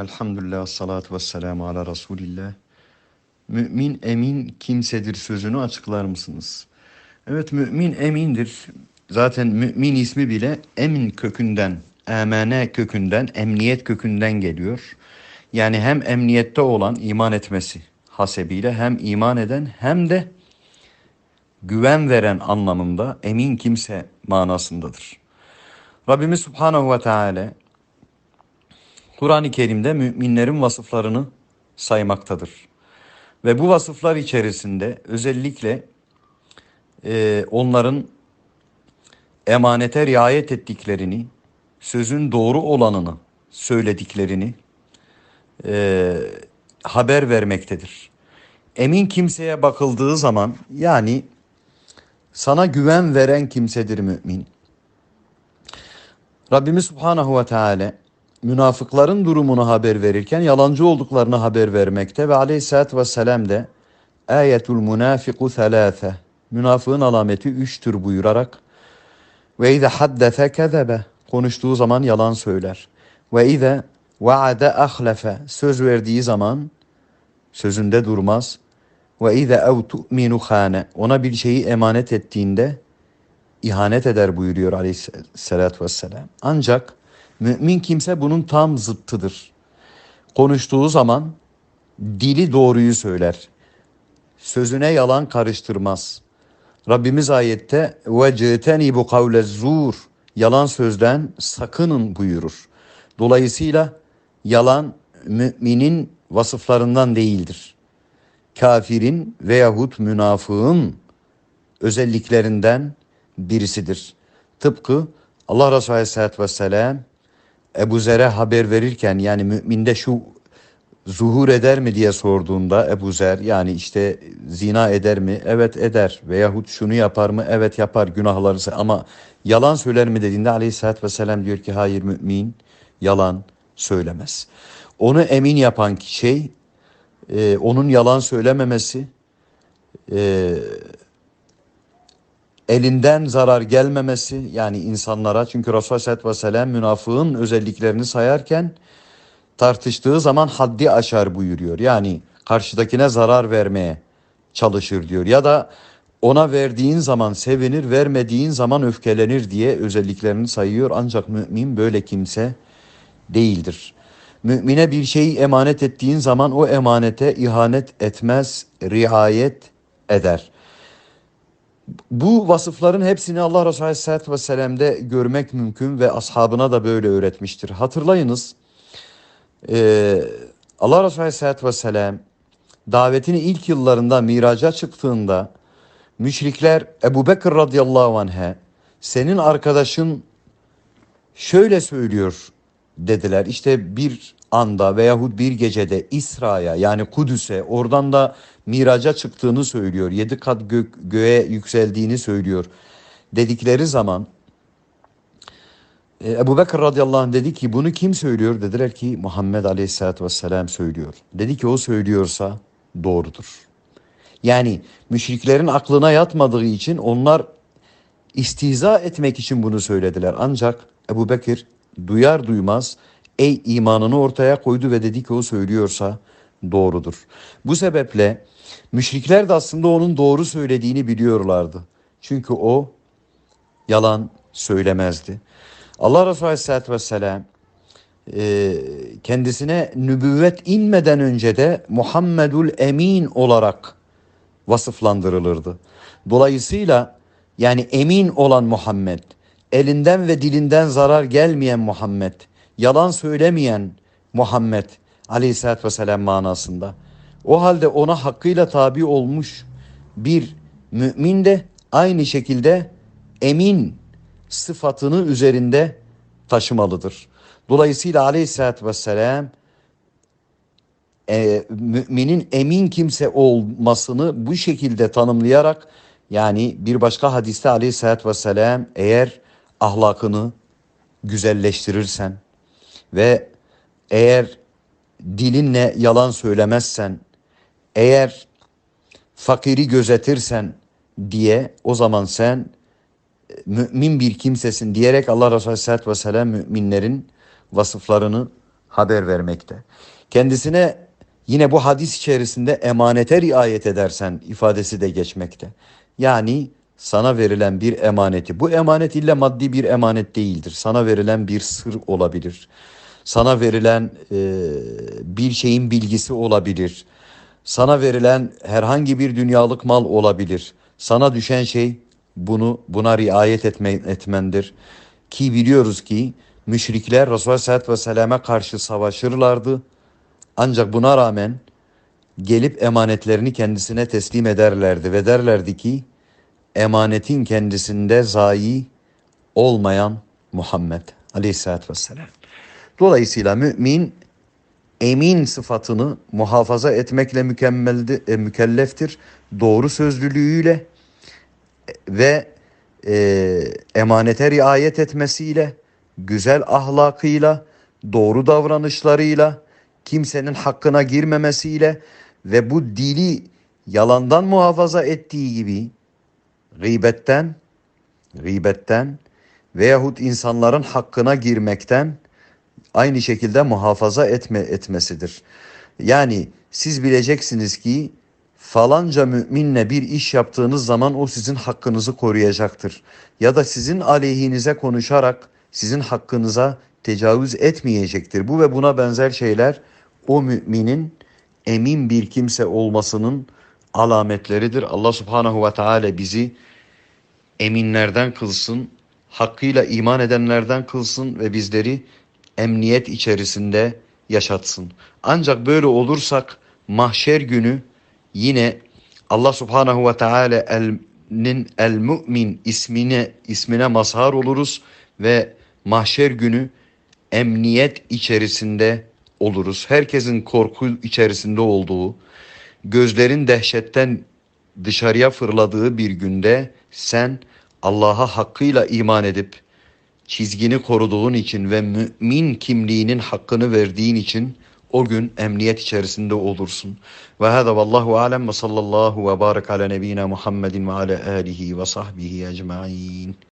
Elhamdülillah, salatu ve selamu ala Resulillah. Mümin emin kimsedir sözünü açıklar mısınız? Evet mümin emindir. Zaten mümin ismi bile emin kökünden, emene kökünden, emniyet kökünden geliyor. Yani hem emniyette olan iman etmesi hasebiyle hem iman eden hem de güven veren anlamında emin kimse manasındadır. Rabbimiz Subhanahu ve Teala Kur'an-ı Kerim'de müminlerin vasıflarını saymaktadır. Ve bu vasıflar içerisinde özellikle e, onların emanete riayet ettiklerini, sözün doğru olanını söylediklerini e, haber vermektedir. Emin kimseye bakıldığı zaman yani sana güven veren kimsedir mümin. Rabbimiz Subhanahu ve Teala münafıkların durumunu haber verirken yalancı olduklarını haber vermekte ve aleyhissalatü vesselam de ayetul münafiku thalâfe münafığın alameti üçtür buyurarak ve ize haddese kezebe. Konuştuğu zaman yalan söyler. Ve ize vaade ahlefe söz verdiği zaman sözünde durmaz. Ve ize ev tu'minu khane ona bir şeyi emanet ettiğinde ihanet eder buyuruyor aleyhissalatü vesselam. Ancak mümin kimse bunun tam zıttıdır. Konuştuğu zaman dili doğruyu söyler. Sözüne yalan karıştırmaz. Rabbimiz ayette ve bu kavle zur yalan sözden sakının buyurur. Dolayısıyla yalan müminin vasıflarından değildir. Kafirin veyahut münafığın özelliklerinden birisidir. Tıpkı Allah Resulü Aleyhisselatü Vesselam Ebu Zer'e haber verirken yani müminde şu zuhur eder mi diye sorduğunda Ebu Zer yani işte zina eder mi? Evet eder. Veyahut şunu yapar mı? Evet yapar günahları ama yalan söyler mi dediğinde aleyhissalatü vesselam diyor ki hayır mümin yalan söylemez. Onu emin yapan şey e, onun yalan söylememesi e, elinden zarar gelmemesi yani insanlara çünkü Resulullah Aleyhisselatü Vesselam münafığın özelliklerini sayarken tartıştığı zaman haddi aşar buyuruyor. Yani karşıdakine zarar vermeye çalışır diyor ya da ona verdiğin zaman sevinir, vermediğin zaman öfkelenir diye özelliklerini sayıyor. Ancak mümin böyle kimse değildir. Mümine bir şeyi emanet ettiğin zaman o emanete ihanet etmez, riayet eder. Bu vasıfların hepsini Allah Resulü Aleyhisselatü Vesselam'da görmek mümkün ve ashabına da böyle öğretmiştir. Hatırlayınız e, Allah Resulü Aleyhisselatü Vesselam davetini ilk yıllarında miraca çıktığında müşrikler Ebu Bekir radıyallahu anh'e senin arkadaşın şöyle söylüyor dediler. İşte bir anda veyahut bir gecede İsra'ya yani Kudüs'e oradan da miraca çıktığını söylüyor. Yedi kat gök, göğe yükseldiğini söylüyor. Dedikleri zaman e, Ebu Bekir radıyallahu anh dedi ki bunu kim söylüyor? Dediler ki Muhammed aleyhissalatü vesselam söylüyor. Dedi ki o söylüyorsa doğrudur. Yani müşriklerin aklına yatmadığı için onlar istiza etmek için bunu söylediler. Ancak Ebu Bekir duyar duymaz ey imanını ortaya koydu ve dedi ki o söylüyorsa doğrudur. Bu sebeple müşrikler de aslında onun doğru söylediğini biliyorlardı. Çünkü o yalan söylemezdi. Allah Resulü Aleyhisselatü Vesselam e, kendisine nübüvvet inmeden önce de Muhammedul Emin olarak vasıflandırılırdı. Dolayısıyla yani emin olan Muhammed, elinden ve dilinden zarar gelmeyen Muhammed, yalan söylemeyen Muhammed aleyhissalatü vesselam manasında. O halde ona hakkıyla tabi olmuş bir mümin de aynı şekilde emin sıfatını üzerinde taşımalıdır. Dolayısıyla aleyhissalatü vesselam e, müminin emin kimse olmasını bu şekilde tanımlayarak yani bir başka hadiste aleyhissalatü vesselam eğer ahlakını güzelleştirirsen ve eğer dilinle yalan söylemezsen, eğer fakiri gözetirsen diye o zaman sen e, mümin bir kimsesin diyerek Allah Resulü Aleyhisselatü Vesselam müminlerin vasıflarını haber vermekte. Kendisine yine bu hadis içerisinde emanete riayet edersen ifadesi de geçmekte. Yani sana verilen bir emaneti, bu emanet illa maddi bir emanet değildir. Sana verilen bir sır olabilir. Sana verilen e, bir şeyin bilgisi olabilir. Sana verilen herhangi bir dünyalık mal olabilir. Sana düşen şey bunu buna riayet etme, etmendir. Ki biliyoruz ki müşrikler Resulullah Aleyhisselatü Vesselam'a karşı savaşırlardı. Ancak buna rağmen gelip emanetlerini kendisine teslim ederlerdi ve derlerdi ki emanetin kendisinde zayi olmayan Muhammed Aleyhisselatü Vesselam. Dolayısıyla mümin emin sıfatını muhafaza etmekle mükemmeldi, e, mükelleftir. Doğru sözlülüğüyle ve e, emanete riayet etmesiyle, güzel ahlakıyla, doğru davranışlarıyla, kimsenin hakkına girmemesiyle ve bu dili yalandan muhafaza ettiği gibi gıybetten, gıybetten veyahut insanların hakkına girmekten aynı şekilde muhafaza etme etmesidir. Yani siz bileceksiniz ki falanca müminle bir iş yaptığınız zaman o sizin hakkınızı koruyacaktır. Ya da sizin aleyhinize konuşarak sizin hakkınıza tecavüz etmeyecektir. Bu ve buna benzer şeyler o müminin emin bir kimse olmasının alametleridir. Allah subhanahu ve teala bizi eminlerden kılsın, hakkıyla iman edenlerden kılsın ve bizleri emniyet içerisinde yaşatsın. Ancak böyle olursak mahşer günü yine Allah Subhanahu ve Teala'nın el mümin ismine ismine mazhar oluruz ve mahşer günü emniyet içerisinde oluruz. Herkesin korku içerisinde olduğu, gözlerin dehşetten dışarıya fırladığı bir günde sen Allah'a hakkıyla iman edip çizgini koruduğun için ve mümin kimliğinin hakkını verdiğin için o gün emniyet içerisinde olursun. Ve hâzâ vallahu alem ve sallallahu ve barik ala nebina Muhammedin ve ala alihi ve sahbihi ecmaîn.